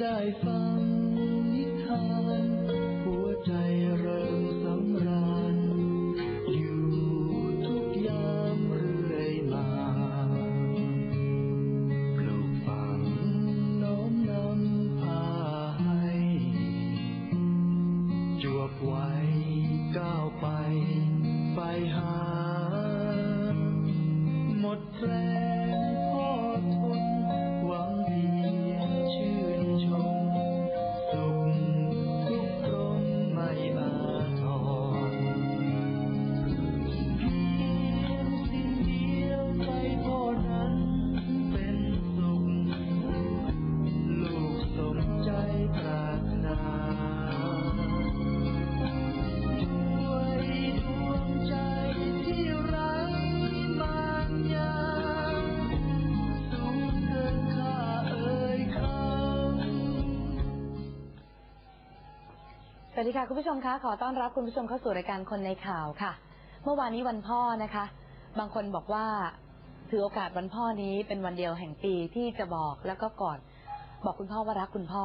ได้ฟังนิทาน หัวใจเริ่มสำราญ วัสดีค่ะคุณผู้ชมคะขอต้อนรับคุณผู้ชมเข้าสู่รายการคนในข่าวค่ะ เมื่อวานนี้วันพ่อนะคะ บางคนบอกว่าถือโอกาสวันพ่อนี้เป็นวันเดียวแห่งปีที่จะบอกแล้วก็กอดบอกคุณพ่อว่ารักคุณพ่อ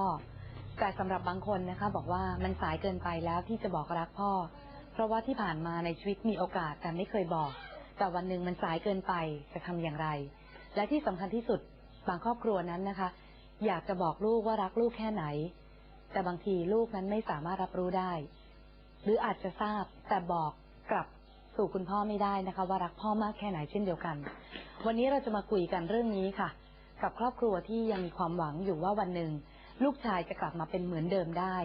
แต่สำหรับบางคนนะคะ บอกว่ามันสายเกินไปแล้วที่จะบอกรักพ่อ เพราะว่าที่ผ่านมาในชีวิตมีโอกาสแต่ไม่เคยบอก แต่วันหนึ่งมันสายเกินไปจะทำอย่างไร และที่สำคัญที่สุดบางครอบครัวนั้นนะคะ อยากจะบอกลูกว่ารักลูกแค่ไหน แต่บางทีลูกนั้นไม่สามารถรับรู้ได้ หรืออาจจะทราบแต่บอกกลับสู่คุณพ่อไม่ได้นะคะ ว่ารักพ่อมากแค่ไหนเช่นเดียวกัน วันนี้เราจะมาคุยกันเรื่องนี้ค่ะ กับครอบครัวที่ยังมีความหวังอยู่ว่าวันหนึ่ง ลูกชายจะกลับมาเป็นเหมือนเดิมได้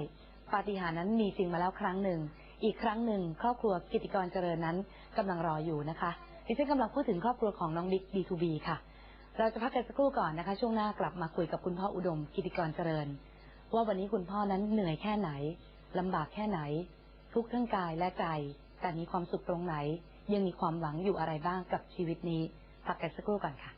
ปาฏิหาริย์นั้นมีจริงมาแล้วครั้งหนึ่ง อีกครั้งหนึ่ง ครอบครัวกิติกรเจริญนั้นกำลังรออยู่นะคะดิฉันกำลังพูดถึงครอบครัวของน้องบิ๊ก B2B ค่ะ เราจะพักกันสักครู่ก่อนนะคะ ช่วงหน้ากลับมาคุยกับคุณพ่ออุดม กิติกรเจริญ ว่าวันนี้คุณพ่อนั้นเหนื่อยแค่ไหนลำบากแค่ไหน ทุกทั้งกายและใจแต่มีความสุขตรงไหน ยังมีความหวังอยู่อะไรบ้างกับชีวิตนี้พักกันสักครู่ก่อนค่ะ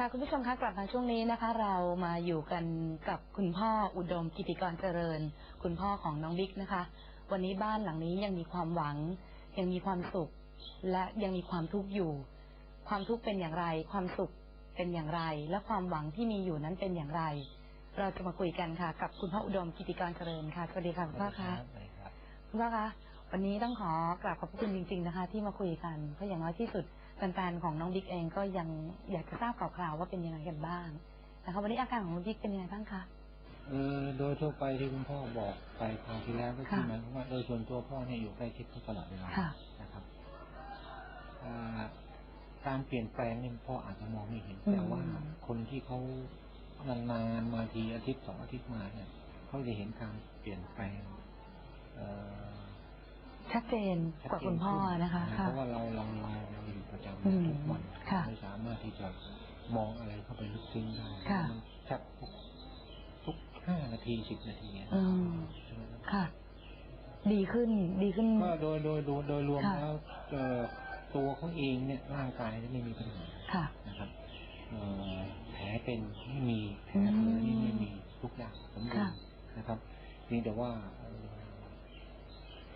ค่ะคุณผู้ชมคะกลับมาช่วงนี้นะคะ เรามาอยู่กันกับคุณพ่ออุดมกิติกรเจริญ คุณพ่อของน้องบิ๊กนะคะ วันนี้บ้านหลังนี้ยังมีความหวัง ยังมีความสุข และยังมีความทุกข์อยู่ ความทุกข์เป็นอย่างไร ความสุขเป็นอย่างไร และความหวังที่มีอยู่นั้นเป็นอย่างไร เราจะมาคุยกันค่ะ กับคุณพ่ออุดมกิติกรเจริญค่ะสวัสดีค่ะคุณพ่อคะคุณพ่อคะวันนี้ต้องขอกราบขอบพระคุณจริง ๆนะคะ ที่มาคุยกันเพราะอย่างน้อยที่สุด แฟนๆของน้องบิ๊กเองก็ยังอยากจะทราบข่าวๆว่าเป็นยังไงกันบ้างนะคะวันนี้อาการของน้องบิ๊กเป็นยังไงบ้างคะเออโดยทั่วไปที่คุณพ่อบอกไปคราวที่แล้วก็คือค่ะหมายความว่าโดยส่วนตัวพ่อเนี่ยอยู่ใกล้ชิดเขาตลอดเวลาค่ะนะครับอ่าการเปลี่ยนแปลงเนี่ยพ่ออาจจะมองไม่เห็นอืมแต่ว่าคนที่เขานานๆมาทีอาทิตย์สองอาทิตย์มาเนี่ยเขาจะเห็นการเปลี่ยนแปลงเอ่อ ชัดเจนกว่าคุณพ่อนะคะเพค่ะราะว่าเราเราเราเราอยู่ประจอืมำทุกวันค่ะไม่สามารถที่จะมองอะไรเข้าไปลึกซึ้งได้ค่ะมันแทบทุกทุกห้านาทีสิบนาทีเนี่ยอืมใช่ไหมครับค่ะ ดีขึ้นดีขึ้นก็โดยโดยโดยโดยรวมค่ะแล้วเอ่อตัวเขาเองเนี่ยร่างกายเนี่ยไม่มีปัญหาค่ะนะครับเอ่อแผลเป็นไม่มีแผลเผลอนี่ไม่มีทุกอย่างสมบูรค่ะณ์นะครับเพียงแต่ว่าเ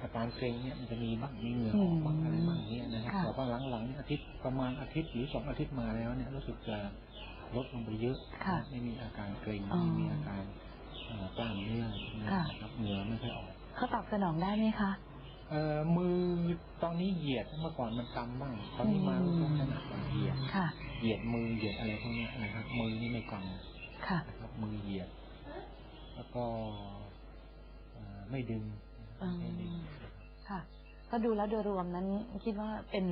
อ่ออาการเกร็งเนี่ยมันจะมีบ้างมีเหงื่อออกบ้างอะไรบ้างเนี้ยนะครับค่ะแต่ว่าหลังๆเนี่ยอาทิตย์ประมาณอาทิตย์หรือสองอาทิตย์มาแล้วเนี่ยรู้สึกจะลดลงไปเยอะค่ะไม่มีอาการเกร็งอ๋อไม่มีอาการเอ่อกล้ามเนื้อค่ะนะครับเหงื่อไม่ค่อยออกเขาตอบสนองได้ไหมคะเอ่อมือตอนนี้เหยียดเมื่อก่อนมันกำบ้างตอนนี้มาอืมก็ถนัดมาเหยียดค่ะเหยียดมือเหยียดอะไรพวกเนี้ยนะครับ มือนี่ไม่กค่ะำนะครับมือเหยียด แล้วก็เอ่อไม่ดึงอืมไม่ดึง ค่ะ ก็ดูแล้วโดยรวมนั้นคิดว่าเป็น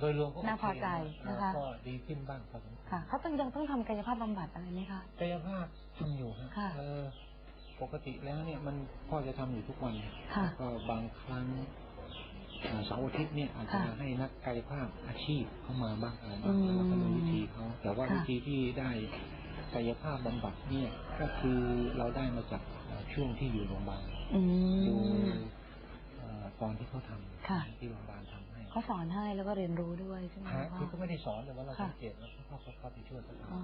โดยรวมก็น่าพอใจโเนะคะก็ดีขึ้นบ้างพอสมควรค่ะเขาต้องยังต้องทำกายภาพบำบัดอะไรไหมคะกายภาพทำอยู่ฮะค่ะเออปกติแล้วเนี่ยมันพ่อจะทำอยู่ทุกวันค่ะแล้วก็บางครั้งอ่าเสาร์อาทิตย์เนี่ยอาจจะค่ะให้นักกายภาพอาชีพเข้ามาบ้างอะไรอืบ้างมแล้วก็ดูวิธีเขาแต่ว่าค่ะวิธีที่ได้ กายภาพบำบัดเนี่ยก็คือเราได้มาจากเอ่อช่วงที่อยู่โรงพยาบาลอืดูมเอ่อตอนที่เขาทำค่ะที่โรงพยาบาลทำให้เขาสอนให้แล้วก็เรียนรู้ด้วยใช่ไหมฮะคุณคือพ่ก็อไม่ได้สอนแต่ว่าเราค่ะสังเกตแล้วก็เขาเขาไปช่วยเขาทอ๋อ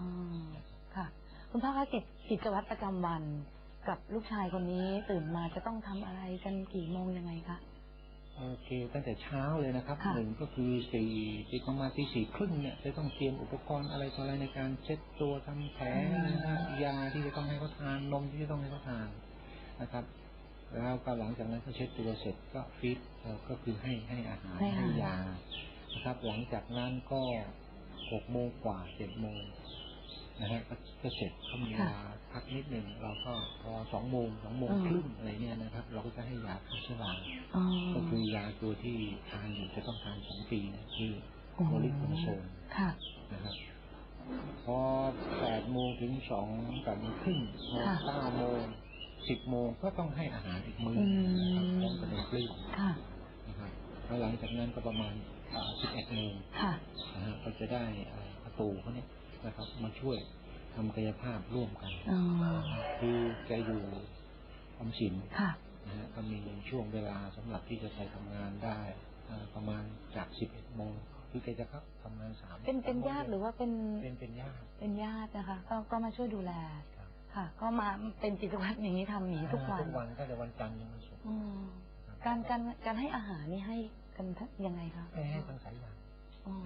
ค่ะ คุณพ่อคะกิจกิจวัตรประจำวันกับลูกชายคนนี้ตื่นมาจะต้องทำอะไรกันกี่โมงยังไงคะำ โอเค ตั้งแต่เช้าเลยนะครับค่ะหนึ่งก็คือสี่ตีประมาณตีสี่ครึ่งเนี่ยจะต้องเตรียมอุปกรณ์อะไรต่ออะไรในการเช็ดตัวทำแผลนะฮะยาที่จะต้องให้เขาทานนมที่จะต้องให้เขาทานนะครับ แล้วก็หลังจากนั้นก็เช็ดตัวเสร็จก็ฟีดเอ่อก็คือให้ให้อาหารให้อาหารให้ยานะครับ หลังจากนั้นก็หกโมงกว่าเจ็ดโมง นะฮะก็ก็เสร็จเขามีเวลาพักนิดหนึ่งเราก็พอสองโมงสองโมงครึ่งอะไรเนี่ยนะครับ เราก็จะให้ยาฆ่าเชื้อราอ๋อก็คือยาตัวที่ทานอยู่จะต้องทานสองปีนะคือโอ้โมลิโคโนโซนค่ะนะครับพอแปดโมงถึงสองแปดโมงครึ่งพอค่ะเก้าโมงสิบโมงก็ต้องให้อาหารอีกมื้ออืมนะครับพร้อมกับนมกลิ้งค่ะนะครับแล้วหลังจากนั้นก็ประมาณสิบเอ็ดโมงค่ะนะฮะก็จะได้เอ่อประตูเขาเนี่ย นะครับ มาช่วยทำกายภาพร่วมกันอ๋อคือแกอยู่ออมสินค่ะนะฮะก็มีช่วงเวลาสำหรับที่จะไปทำงานได้เอ่อประมาณจากสิบเอ็ดโมงคือแกจะเข้าทำงานสามเป็นเป็นญาติหรือว่าเป็นเป็นเป็นญาติเป็นญาตินะคะก็ก็มาช่วยดูแลครับค่ะ ก็มาเป็นกิจวัตรอย่างนี้ทำอย่างนี้ทุกวันทุกวันตั้งแต่วันจันทร์จนวันศุกร์อืมการการการให้อาหารนี่ให้กันทัยังไงคะให้ให้ทางสายยางอ๋อ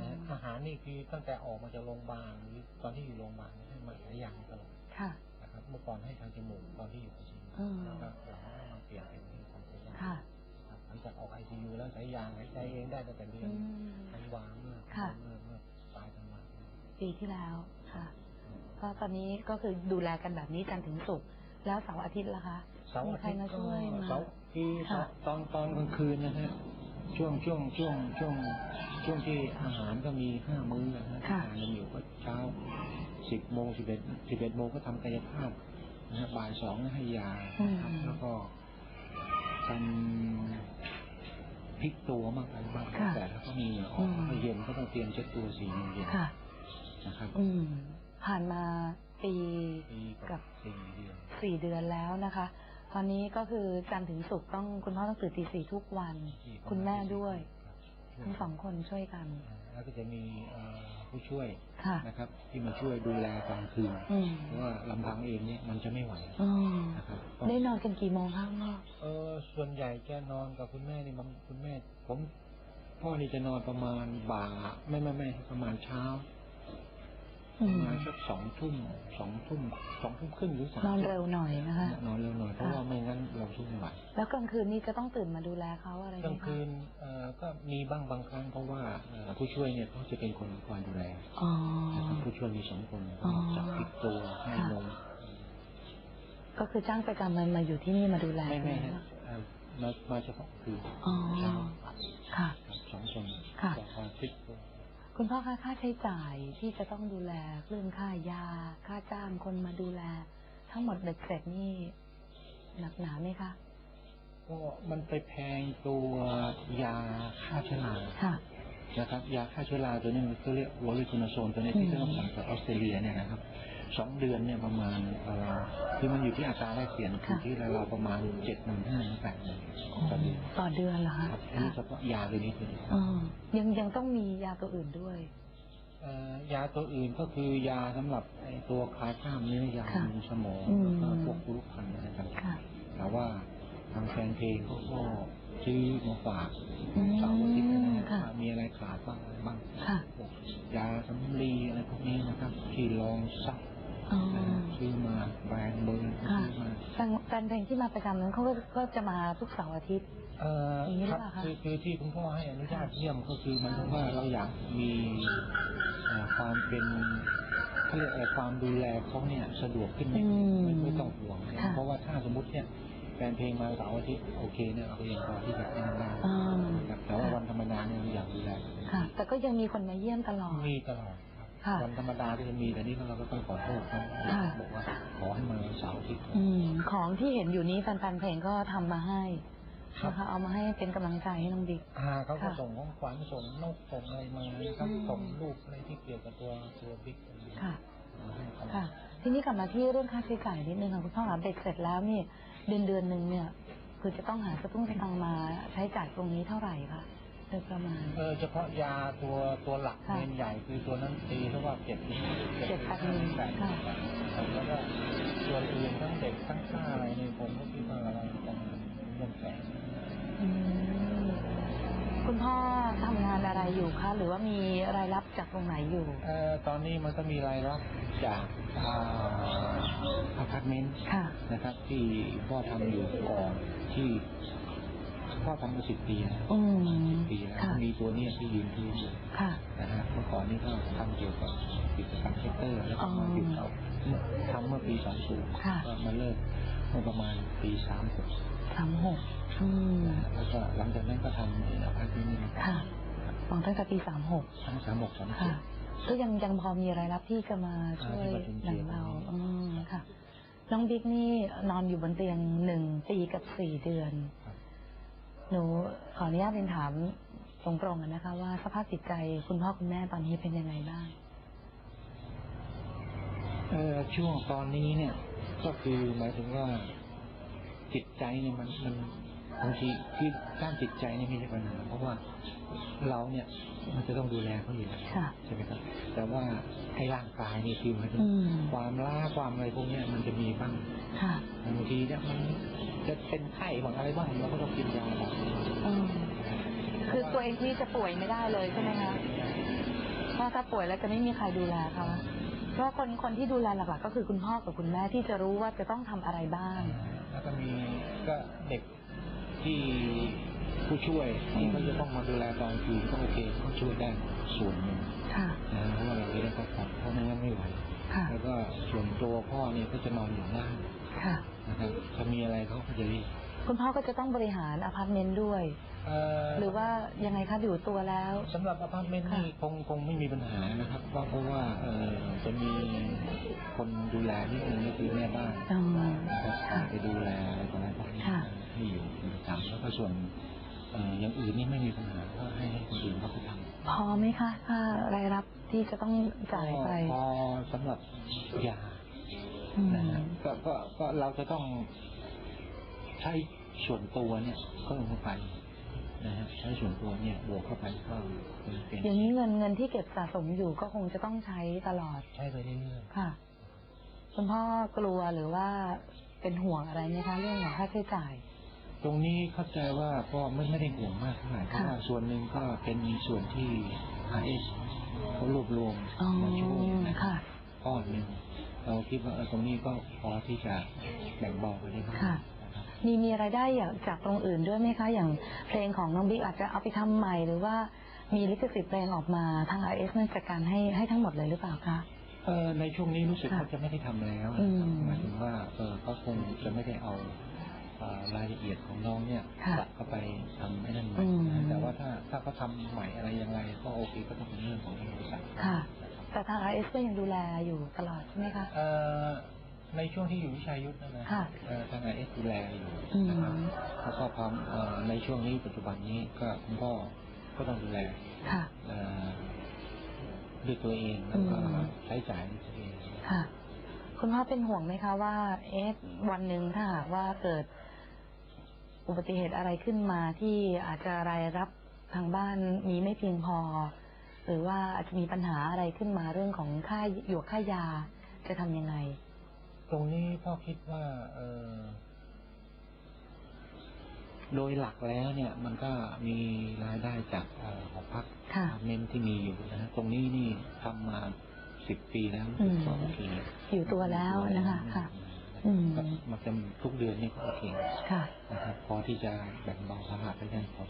นะฮะอาหารนี่คือตั้งแต่ออกมาจากโรงพยาบาลหรือตอนที่อยู่โรงพยาบาลให้มาสายยางตลอดค่ะนะครับ เมื่อก่อนให้ทางจมูกตอนที่อยู่ไอซียูอืมแล้วก็หลังก็มาเปลี่ยนเป็นทางสายยางค่ะครับหลังจากออกไอซียูแล้วสายยางหายใจเองได้ตั้งแต่เดืออืนมธันวาเมื่อค่ะเมื่อเมื่อปลายธันวาปีที่แล้วค่ะ ก็ตอนนี้ก็คือดูแลกันแบบนี้จันทร์ถึงศุกร์แล้วเสาร์อาทิตย์ล่ะคะเสาร์อาทิตย์มีใครมาช่วยมาเสาร์คือค่ะตอนตอนกลางคืนนะฮะ ช่วงช่วงช่วงช่วงช่วงที่อาหารก็มีห้ามื้อนะฮะที่ทานกันอยู่ก็เช้าสิบโมงสิบเอ็ดสิบเอ็ดโมงก็ทำกายภาพนะฮะบ่ายสองก็ให้ยานะครับแล้วก็ทำพลิกตัวมากอะไรบ้างแต่แล้วก็มีเหงื่อออกพอเย็นก็ต้องเตรียมเช็ดตัวสี่โมงเย็นค่ะนะครับอืมผ่านมาปีปีกักับบสี่เดือนสี่เดือนแล้วนะคะ ตอนนี้ก็คือจันทร์ถึงศุกร์ต้องคุณพ่อต้องตื่นตีสี่ทุกวันที่คุณแม่ด้วยครับทั้งสองคนช่วยกัน แล้วก็จะมีเอ่อผู้ช่วยค่ะนะครับ ที่มาช่วยดูแลกลางคืนอืมเพราะว่าลำพังเองเนี่ยมันจะไม่ไหวอืมนะครับต้องได้นอนกันกี่โมงคะพ่อเออส่วนใหญ่จะนอนกับคุณแม่นี่บางคุณแม่ ผม พ่อนี่จะนอนประมาณบ่ายไม่ไม่ไม่ประมาณเช้าอื ปมระมาณสักสองทุ่มสองทุ่มสองทุ่มครึ่งหรือสามนอนเร็วหน่อยนะคะนอนเร็วหน่อยเพราะว่าไม่งั้นเราสู้ไม่ไหวแล้วกลางคืนนี้จะต้องตื่นมาดูแลเขาอะไรไหกมลางคะคืนเอ่อก็มีบ้างบางครั้งเพราะว่าเอ่อผู้ช่วยเนี่ยเขาจะเป็นคนคอยดูแลอ๋อนะครับผู้ช่วยมีสองคนอ๋อจับพลิกตัวให้ค่ะนมก็คือจ้างประจำมันมาอยู่ที่นี่มาดูแลไม่ไม่ใช่หฮะเอ่อมามาเฉพาะคืออ๋อเช้าค่ะครับสองคนค่ะจะ คอยพลิกตัวคุณพ่อคะค่าใช้จ่ายที่จะต้องดูแลเรื่องค่ายา ค่าจ้างคนมาดูแล ทั้งหมดเบ็ดเสร็จนี่หนักหนาไหมคะก็มันไปแพงตัวยาฆ่าเชื้อราค่ะนะครับยาฆ่าเชื้อราตัวนี้มันก็เรียกวอลิโคโนโซนตัวนี้ที่อืมเขาต้องสั่งจากออสเตรเลียเนี่ยนะครับสองเดือนเนี่ยประมาณเอ่อคือมันอยู่ที่อัตราแลกเปลี่ยนคือที่เราวๆประมาณเจ็ดหมื่นห้าถึงแปดหมื่นต่อเดือน ต่อเดือนเหรอคะครับอันนี้ค่ะเฉพาะยาตัวนี้ตัวเดียวอ๋อยังยังต้องมียาตัวอื่นด้วยเอ่อยาตัวอื่นก็คือยาสำหรับไอ้ตัวคลายกล้ามเนื้อยาค่ะบำรุงสมองอืมแล้วก็พวกกรุ๊ปพันธุ์นะครับค่ะแต่ว่าทางแฟนเพลงเขาก็ซื้อมาฝากอืมเสาร์อาทิตย์นะครัค่ะบว่ามีอะไรขาดบ้างอะไรบ้างค่ะพวกยาสำลีอะไรพวกนี้นะครับที่ลองซัก อ๋อนะฮะซื้อมาแบรนด์เบอร์ค่ะซื้อมาแฟนแฟนเพลงที่มาประจำนั้นเขาก็ก็จะมาทุกเสาร์อาทิตย์ เอ่ออย่างนี้หครือรับเปล่าคะ คือคือที่คุณพ่อให้อนุญาตเยี่ยมก็คือหมันถึงว่าเราอยากมีเอ่อความเป็นเขาเรียกอะไรความดูแลเขาเนี่ยสะดวกขึ้นนิดนึงอืมไม่ไม่ต้องห่วงนะค่ะ เพราะว่าถ้าสมมติเนี่ยแฟนเพลงมาเสาร์อาทิตย์โอเคเนี่ยเราก็ยังพอที่จะให้ได้อ่านะครับแต่ว่าวันธรรมดาเนี่ยเราอยากดูแลค่ะ แต่ก็ยังมีคนมาเยี่ยมตลอด มีตลอดครับค่ะ วันธรรมดาที่จะมีแต่นี่เราก็ต้องขอโทษเขาค่ะบอกว่าขอให้มาวันเสาร์อาทิตย์อืมของที่เห็นอยู่นี้แฟนๆเพลงก็ทำมาให้ครับนะคะเอามาให้เป็นกำลังใจให้น้องบิ๊กอ่าเขาก็ค่ะส่งของขวัญส่งนกส่งอะไรมานะครับอืมส่งรูปอะไรที่เกี่ยวกับตัวตัวบิ๊กอะไรค่ะมาให้ตลอดค่ะ ทีนี้กลับมาที่เรื่องค่าใช้จ่ายนิดนึงค่ะคุณพ่อคะเบ็ดเสร็จแล้วนี่เดือนเดือนหนึ่งเนี่ย คือจะต้องหาสตุ้งสตังค์มาใช้จ่ายตรงนี้เท่าไหร่คะ โดยประมาณ เออเฉพาะยาตัวตัวหลักค่ะ เมนใหญ่คือตัวนั้นตีเท่าว่าเจ็ดเจ็ดแปดหมื่นแปดค่ะ แล้วก็ส่วนอื่นทั้งเด็กทั้งค่าอะไรนี่ผมก็คิดว่าอะไรประมาณเงินแสนอืมคุณพ่อทำงานอะไรอยู่คะ หรือว่ามีรายรับจากตรงไหนอยู่ เอ่อตอนนี้มันก็มีรายรับจากอ่าอพาร์ตเมนต์ ค่ะ นะครับที่พ่อทำอยู่ก่อนที่ พ่อทำมาสิบปีแล้วอืมปีแล้วค่ะมีตัวเนี้ยที่ยืนพื้นอยู่ค่ะนะฮะเมื่อก่อนนี้ก็ทำเกี่ยวกับกิจกรรมเซกเตอร์ แล้วก็มาหยุดเอาทำเมื่อปีสองศูนย์ค่ะก็มาเลิกเมื่อประมาณปีสามหกสามหกอืมแล้วก็หลังจากนั้นก็ทำในอพาร์ตเมนต์นี่นะค่ะฟังตั้งแต่ปีสามหกทั้งสามหกสามค่ะเจ็ดก็ยังยังพอมีรายรับที่จะมาช่วยอ่าที่มาจุนเจืแบ่องเราตรงนี้อืมค่ะ น้องบิ๊กนี่นอนอยู่บนเตียงหนึ่งปีกับสี่เดือนครับ หนูขออนุญาตเรียนถามตรงๆกันนะคะ ว่าสภาพจิตใจคุณพ่อคุณแม่ตอนนี้เป็นยังไงบ้างเออช่วงตอนนี้เนี่ย ก็คือหมายถึงว่าจิตใจเนี่ยมันมัน บางทีที่ด้านจิตใจเนี่ยไม่ใช่ปัญหาเพราะว่าเราเนี่ยมันจะต้องดูแลเขาอยู่แล้วค่ะใช่ไหมครับ แต่ว่าให้ร่างกายนี่คือหมายถึงอืมความล้าความอะไรพวกเนี้ยมันจะมีบ้างค่ะบางทีเนี่ยมันจะเป็นไข้บางอะไรบ้างเราก็ต้องกินยาแบบอืมคือตัวเองที่จะป่วยไม่ได้เลยใช่ไหมคะเพราะถ้าป่วยแล้วจะไม่มีใครดูแลเขาเพราะคนคนที่ดูแลหลักๆก็คือคุณพ่อกับคุณแม่ที่จะรู้ว่าจะต้องทำอะไรบ้าง แล้วก็มีก็เด็ก ที่ผู้ช่วยที่เขาจะต้องมาดูแลตอนคืนก็โอเคเขาช่วยได้ส่วนหนึ่งค่ะนะเพราะว่าเราจะได้พักผ่อนเพราะไม่งั้นไม่ไหวค่ะแล้วก็ส่วนตัวพ่อเนี่ยก็จะนอนอยู่ล่างค่ะนะครับถ้ามีอะไรเขาก็จะรีบคุณพ่อก็จะต้องบริหารอพาร์ตเมนต์ด้วยเอ่อหรือว่ายังไงคะอยู่ตัวแล้วสำหรับอพาร์ตเมนต์นี่คงคงไม่มีปัญหานะครับเพราะเพราะว่าเออจะมีคนดูแลนิดนึงก็คือแม่บ้านอืมนะครับค่ะไปดูแลอะไรต่างๆค่ะ ให้อยู่เป็นประจำแล้วก็ส่วนเอ่ออย่างอื่นนี่ไม่มีปัญหาก็ให้ให้คนอื่นเขาไปทำพอไหมคะค่ารายรับที่จะต้องจ่ายไปก็พอสำหรับยาอืมนะฮะก็ก็ก็เราจะต้องใช้ส่วนตัวเนี่ยเพิ่มเข้าไปนะฮะใช้ส่วนตัวเนี่ยบวกเข้าไปก็เป็นเป็นอย่างนี้เงินเงินที่เก็บสะสมอยู่ก็คงจะต้องใช้ตลอดใช้ไปเรื่อยค่ะคุณพ่อกลัวหรือว่าเป็นห่วงอะไรไหมคะเรื่องของค่าใช้จ่ายๆ ตรงนี้เข้าใจว่าก็ไม่ไม่ได้ห่วงมากเท่าไหร่เพราะว่าส่วนหนึ่งก็เป็นส่วนที่ RS เขารวบรวมอ๋อมาช่วยนะค่ะก้อนหนึ่งเราคิดว่าเออตรงนี้ก็พอที่จะแบ่งเบาไปได้บ้างค่ะนะครับมีมีรายได้จากตรงอื่นด้วยไหมคะ อย่างเพลงของน้องบิ๊กอาจจะเอาไปทำใหม่หรือว่ามีลิขสิทธิ์เพลงออกมาทาง RS นั่นจัดการให้ให้ทั้งหมดเลยหรือเปล่าคะเออในช่วงนี้รู้สึกค่ะเขาจะไม่ได้ทำแล้วอืนะครับมหมายถึงว่าเออเขาคงจะไม่ได้เอาเอ่อ รายละเอียดของน้องเนี่ยค่ะกลับเข้าไปทำให้นั่นใหม่อืมนะแต่ว่าถ้าถ้าเขาทำใหม่อะไรยังไงก็โอเคก็ต้องเป็นเรื่องของบริษัทค่ะนะครับแต่ทาง RS ก็ยังดูแลอยู่ตลอดใช่ไหมคะเอ่อในช่วงที่อยู่วิชัยยุทธนะนะค่ะเอ่อทางไอเอสดูแลอยู่อืมนะครับแล้วก็พร้อมเอ่อในช่วงนี้ปัจจุบันนี้ก็คุณพ่อก็ต้องดูแลค่ะเอ่อด้วยตัวเองแล้วก็อืมใช้จ่ายด้วยตัวเองค่ะคุณพ่อเป็นห่วงไหมคะว่า เอ๊ะวันหนึ่งถ้าหากว่าเกิด อุบัติเหตุอะไรขึ้นมาที่อาจจะรายรับทางบ้านมีไม่เพียงพอ หรือว่าอาจจะมีปัญหาอะไรขึ้นมาเรื่องของค่าหยวกค่ายาจะทำยังไง ตรงนี้พ่อคิดว่าเออโดยหลักแล้วเนี่ยมันก็มีรายได้จากเอ่อหอพักค่ะอพาร์ตเมนต์ที่มีอยู่นะฮะตรงนี้นี่ทำมาสิบปีแล้วอืมก็โอเคอยู่ตัวแล้วนะคะค่ะอื มก็มันจะทุกเดือนนี่ก็โอเคค่ะนะครับพอที่จะแบ่งเบาภาระไปได้พอ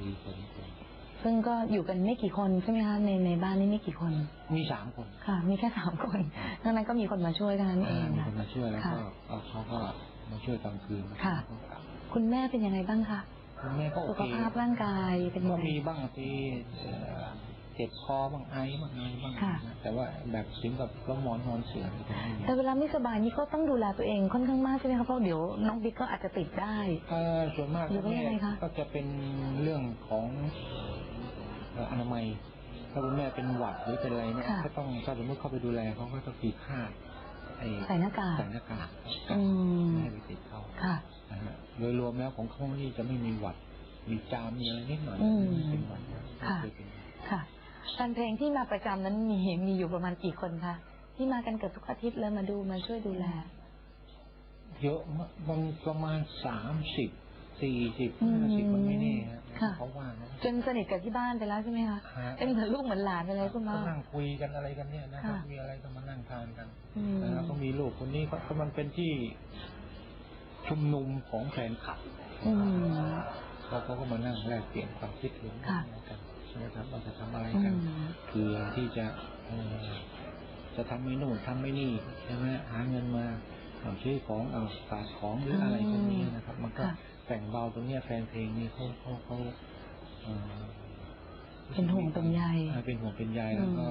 ดีพอสมควรซึ่งก็อยู่กันไม่กี่คนใช่ไหมคะในในบ้านนี่ไม่กี่คน มีสามคนค่ะ มีแค่สามคนดังนั้นก็มีคนมาช่วยเท่านั้นเองมีนะคนมาช่วยแล้วค่ะก็เอ่อเขาก็มาช่วยตอนคืนค่ะแล้วก็กลับคุณแม่เป็นยังไงบ้างคะคุณแม่ก็โอสุเคขภาพร่างกายเป็นยัก็งไงมีบ้างที่ เอ่อเจ็บคอบ้างไอบ้างอะไรบ้างค่ะนะแต่ว่าแบบถึงกับล้มหมอนนอนเสืออะไรก็ไม่มีแต่เวลาไม่สบายนี่ก็ต้องดูแลตัวเองค่อนข้างมากใช่ไหมคะเพราะเดี๋ยวน้องบิ๊กก็อาจจะติดได้เอ่อส่วนมากหรือว่ายังไงคะก็จะเป็นเรื่องของเอ่ออนามัยถ้าคุณแม่เป็นหวัดหรือเป็นอะไรเนี่ยค่ะก็ต้องถ้าสมมติเข้าไปดูแลเขาก็ต้องตีค่าไอ้ใส่หน้ากากใส่หน้ากากอืมไม่ให้ไปติดเขาค่ะนะฮะโดยรวมแล้วของเขานี่จะไม่มีหวัด มีจามมีอะไรนิดหน่อยอืมเป็นหวัดนะค่ะไม่เคยเป็นค่ะ แฟนเพลงที่มาประจำนั้นมีมีอยู่ประมาณกี่คนคะที่มากันเกือบทุกอาทิตย์เลยมาดูมาช่วยดูแล เยอะมากบางประมาณสามสิบสี่สิบอืม ห้าสิบมันไม่แน่ฮะค่ะเขาว่านะจนสนิทกับที่บ้านไปแล้วใช่ไหมคะฮะเป็นเหมือนลูกเหมือนหลานไปเลยคุณพ่อก็นั่งคุยกันอะไรกันเนี่ยนะครับ ค่ะ มีอะไรก็มานั่งทานกันอืมแล้วก็มีลูกคนนี้ก็ก็มันเป็นที่ชุมนุมของแฟนคลับอืม เขาเขาก็มานั่งแลกเปลี่ยนความคิดเห็นค่ะ กัน ใช่ไหมครับว่าจะทำอะไรอืกันมเพื่อที่จะเอ่อจะทำไม่นู่นทำไม่นี่ใช่ไหมหาเงินมาเอาซื้อของเอาฝากของหรืออะไรพวกนี้นะครับ มันก็ค่ะแต่งเบาตรงเนี้ยแฟนเพลงนี่เขาเขาเขาเอ่อเป็นห่วงเป็นใยอ่าเป็นห่วงเป็นใยแล้วก็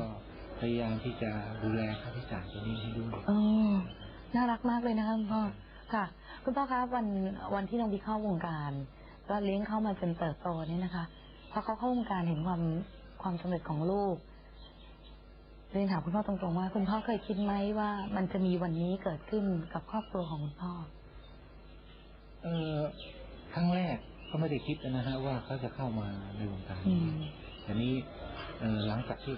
พยายามที่จะดูแลค่าใช้จ่ายตรงนี้ให้ด้วยโอ้น่ารักมากเลยนะคะคุณพ่อค่ะคุณพ่อคะวันวันที่น้องบิ๊กเข้าวงการ ก็เลี้ยงเข้ามาจนเติบโตเนี่ยนะคะ พอเขาเข้าวงการเห็นความความสำเร็จของลูกเรียนถามคุณพ่อตรงๆว่า คุณพ่อเคยคิดไหมว่า มันจะมีวันนี้เกิดขึ้นกับครอบครัวของคุณพ่อ เออครั้งแรกก็ไม่ได้คิดนะฮะว่าเขาจะเข้ามาในวงการอืนี้มแต่นี้เอ่อหลังจากที่